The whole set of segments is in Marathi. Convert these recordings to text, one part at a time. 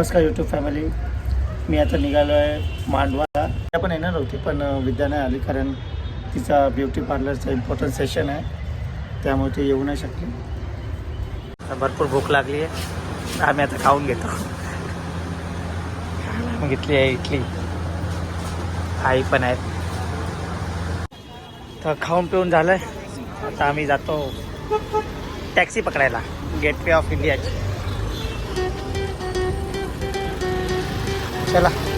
नमस्कार यूट्यूब फॅमिली मी आता निघालो आहे मांडवाला. त्या पण येणार होती पण विद्या नाही आली कारण तिचा ब्युटी पार्लरचं इम्पॉर्टंट सेशन आहे. त्यामुळे ती येऊ नाही शकली. भरपूर भूक लागली आहे. आम्ही आता खाऊन घेतो. घेतली आहे इटली आई पण आहेत. तर खाऊन पिऊन झालं आहे आता आम्ही जातो टॅक्सी पकडायला. गेटवे ऑफ इंडियाची. 谢了。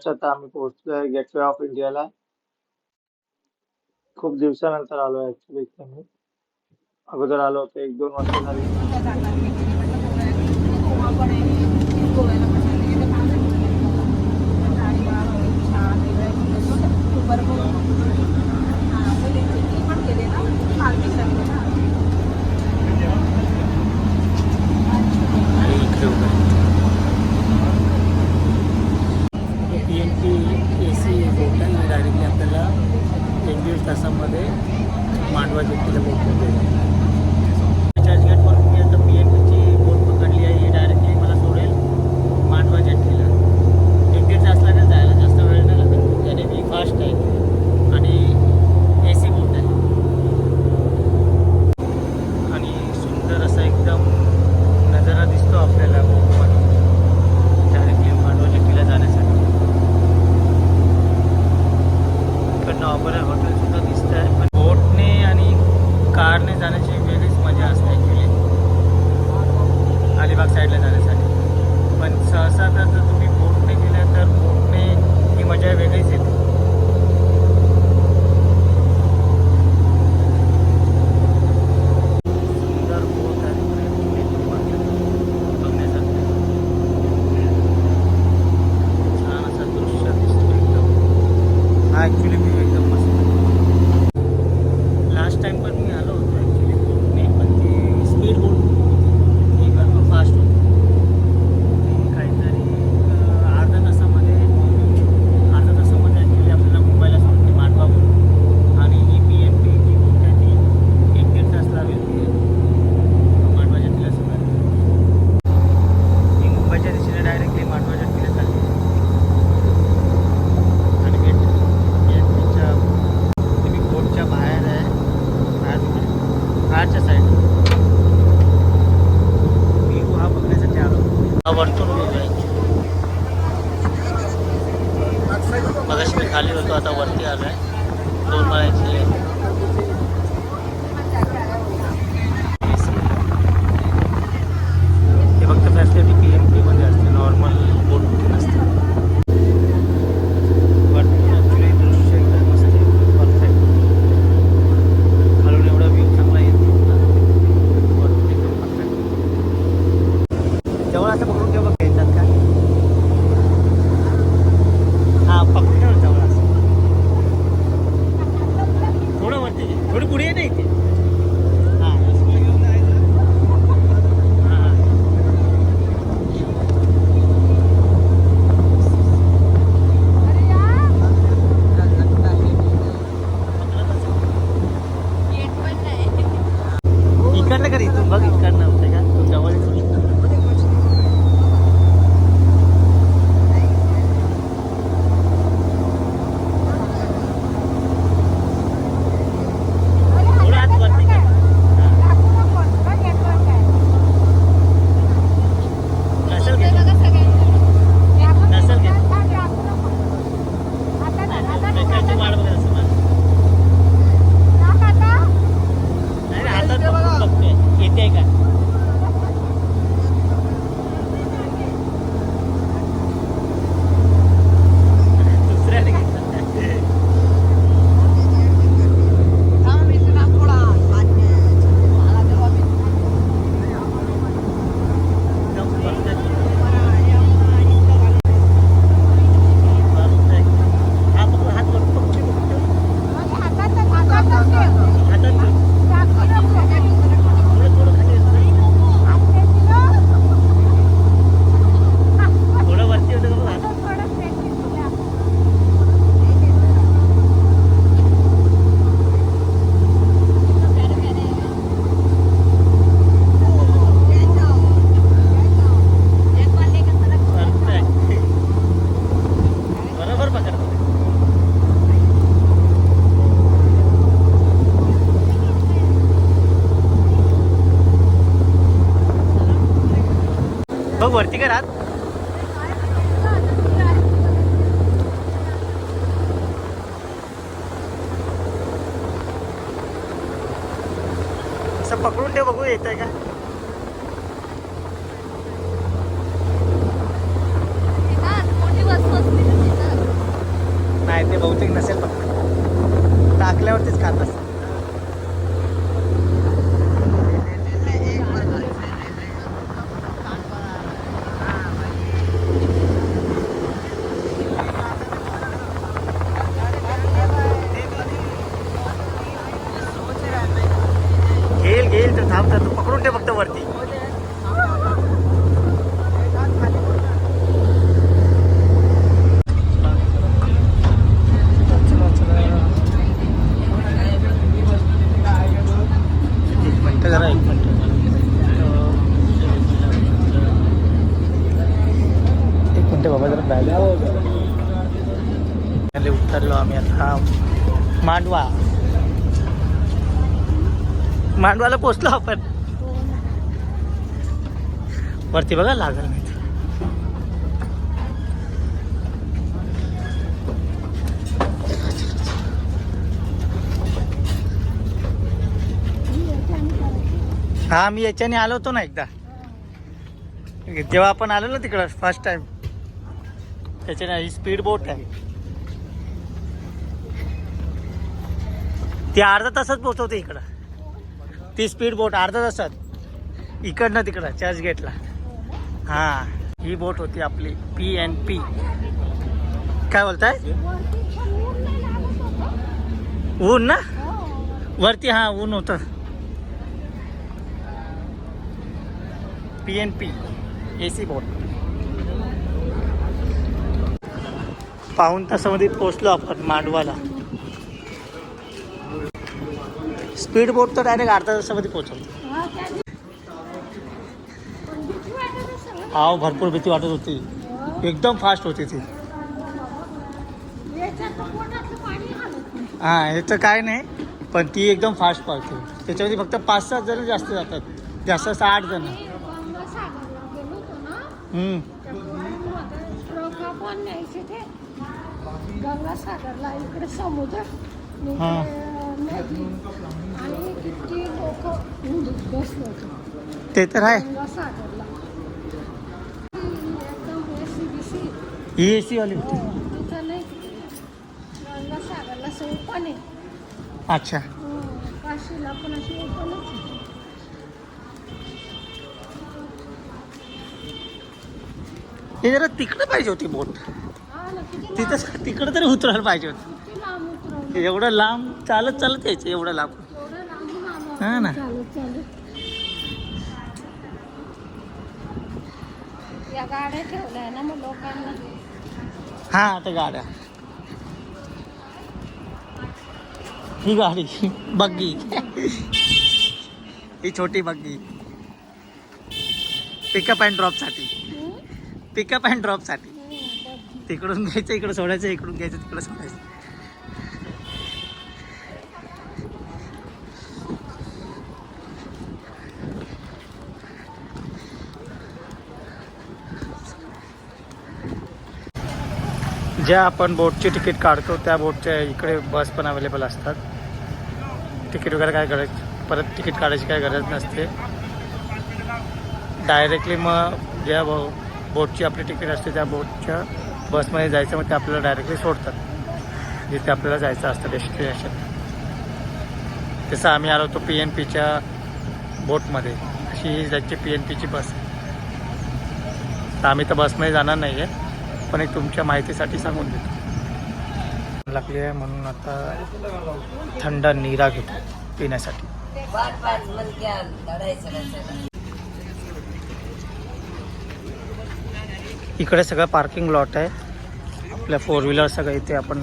जस्ट आता आम्ही पोहोचलोय गेटवे ऑफ इंडियाला. खूप दिवसानंतर आलो ऍक्च्युली मी अगोदर आलो होतो एक दोन वर्ष झाली. मगाशी मी खाली होतो आता वरती आलो आहे दोन माळ्याची वरती काय राहत असं पकडून ठेव बघू येत आहे का. नाही ते बहुतेक नसेल फक्त टाकल्यावरतीच खात असत घेईल घेईल तो थांब तू पकडून ठेव फक्त वरती एक मिनटं जरा एक मिनटं एक मिनटं बाबा जरा बॅग खाली उतरलो आम्ही आता मांडवा मांडवाला पोचलो आपण. वरती बघा लागल नाही. हा मी याच्याने आलो होतो ना एकदा. जेव्हा आपण आलो ना तिकडं फर्स्ट टाइम त्याच्याने ही स्पीड बोट आहे. ती अर्धा तासात पोहोचवते इकडं. ती स्पीड बोट अर्धा तासात. इकडनं तिकडं चर्च गेटला हा ही बोट होती आपली पी एन पी काय बोलताय? ऊन ना? वरती हा ऊन होतं. P N P A C boat पाऊन तासामध्ये पोहोचलो आपण मांडवाला. स्पीड बोट तर डायरेक्ट अर्धा तासामध्ये पोहोचवतो. आव भरपूर भीती वाटत होती. एकदम फास्ट होती ती. हा हे तर काय नाही पण ती एकदम फास्ट पळते. त्याच्यामध्ये फक्त पाच सात जण जास्त जातात. जास्त असं आठ जण. गंगासागरला इकडे समुद्र हा. नदी आणि लोक ते तर आहे. गंगासागरला एकदम एसी ही ए सी वाली होती. तिथं नाही गंगासागरला आहे अच्छा. काशीला पण अशी ओपनच आहे. हे जरा तिकडं पाहिजे होती बोट. हा ना किती तिथं तिकडं तरी उतरायला पाहिजे होती. एवढं लांब चालत चालत यायचं एवढं लांब. हा ना. चालत चालत. या गाड्या ठेवल्या ना मग लोकांना. हा आता गाड्या. ही गाडी बग्गी. ही छोटी बग्गी. पिकअप अँड ड्रॉपसाठी? पिकअप अँड ड्रॉपसाठी. तिकडून घ्यायचं इकडं सोडायचं इकडून घ्यायचं तिकडं सोडायचं. ज्या आपण बोटची तिकीट काढतो त्या बोटच्या इकडे बस पण अवेलेबल असतात. तिकीट वगैरे काय गरज परत तिकीट काढायची काय गरज नसते. डायरेक्टली मग ज्या बो बोटची आपली तिकीट असते त्या बोटच्या बसमध्ये जायचं मग ते आपल्याला डायरेक्टली सोडतात. जिथे आपल्याला जायचं असतं डेस्टिनेशन तसं आम्ही आलो होतो पी एन पीच्या बोटमध्ये अशी ही त्याची पी एन पीची बस आहे. तर आम्ही तर बसमध्ये जाणार नाही आहे पण एक तुमच्या माहितीसाठी सांगून देतो. लागली आहे म्हणून आता थंड निरा घेतो पिण्यासाठी. इकडे सगळं पार्किंग लॉट आहे. आपल्या फोर व्हीलर सगळं इथे आपण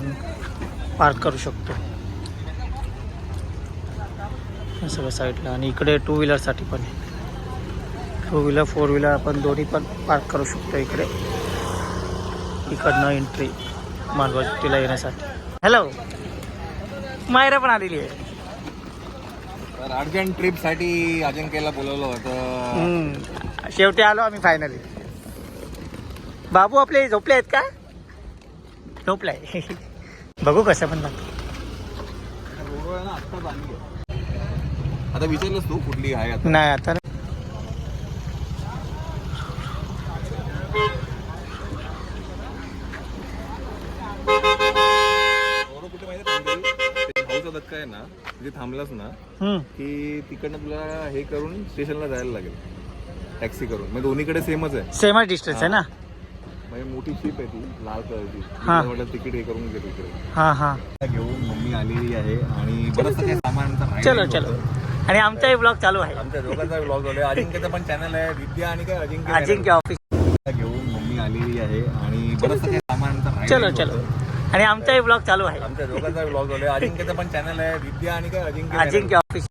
पार्क करू शकतो. सगळं साईडला आणि इकडे टू व्हीलरसाठी पण आहे. टू व्हीलर फोर व्हीलर आपण दोन्ही पण पार्क करू शकतो इकडे. इकडनं एंट्री मालवतीला येण्यासाठी. हॅलो मायरा पण आलेली आहे. तर अर्जंट ट्रिपसाठी अजिंक्यला बोलवलं होतं. हम्म. शेवटी आलो आम्ही फायनली बाबू आपले झोपले आहेत का? झोपलाय. बघू कसं पण लागतं. ना. आता विचारलंस तू कुठली आहे आता? नाही आता आहे ना तिथे थांबलास ना हम्म. की तिकडनं तुला हे करून स्टेशनला जायला लागेल. टॅक्सी करून. म्हणजे दोन्हीकडे सेमच आहे. सेमच डिस्टन्स आहे ना? म्हणजे मोठी शिप आहे ती लाल कलरची. हा. म्हटलं तिकीट हे करून घेतो इकडे हा हा. घेऊन मम्मी आलेली आहे आणि बरंच काही सामान चलो चलो. आणि आमचाही ब्लॉग चालू आहे. आमच्या दोघांचा ब्लॉग झालाय अजिंक्यचा पण चॅनल आहे. विद्या आणि काय? अजिंक्य अजिंक्य ऑफिस घेऊन मम्मी आलेली आहे आणि बरंच काही सामान चलो चलो. आणि आमचाही ब्लॉग चालू आहे. आमच्या दोघांचा ब्लॉग झालाय अजिंक्यचा पण चॅनल आहे. विद्या आणि काय? अजिंक्य अजिंक्य ऑफिस